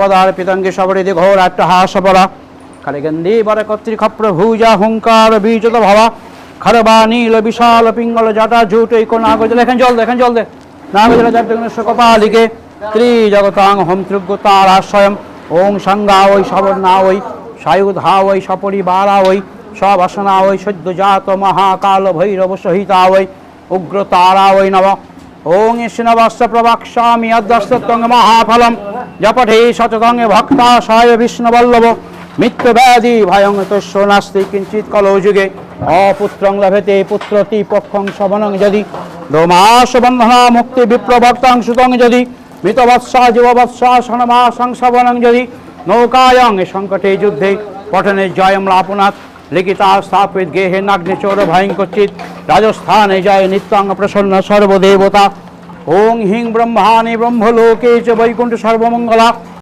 পদার পিতঙ্গে সবরিদি ঘোর হাস পরা কালিগন্ধি বর কর্তৃক প্রভুজা হুঙ্কার বীজত ভাবা। খরবা নীল বিশাল পিঙ্গল জটা এই কোন আগজ লেখেন জল দেখেন জল দে। নাগজল জগদগ্ন কপালিকে। ত্রি জগতাং হোম ত্রিজ্ঞ তারাশয়ম ওং সংজ্ঞা ওই ওই। সায়ুধা ওই ওই। ওই জাত মহাকাল ভৈরব সহিতা ওই। উগ্র তারা ওই নব ওং শ্রীনবস্য প্রবাক্ষ্যামি অদ্যস্তং মহাফলম। জপঠে শততঙ্গে ভক্তাশায় বিষ্ণুবল্লভ। মিত্র ব্যাধি ভয়ং তস্য নাস্তি কিঞ্চিৎ কলৌযুগে অপুত্রং লভেতে পুত্রতি পক্ষং শবনং যদি। দোমাস বন্ধনা মুক্তি বিপ্রভক্তাং সুতং যদি। মৃতবৎসা জীববৎসা সনমা সংশবনং যদি। নৌকায়ং সংকটে যুদ্ধে পঠনে জয়ম লাপনাথ লিখিতা স্থাপিত গেহে নাগ্নিচোর ভয়ঙ্কচিত রাজস্থানে জয় নিত্যাঙ্গ প্রসন্ন সর্বদেবতা। ওং হিং ব্রহ্মাণি ব্রহ্মলোকে চ বৈকুণ্ঠ সর্বমঙ্গলা।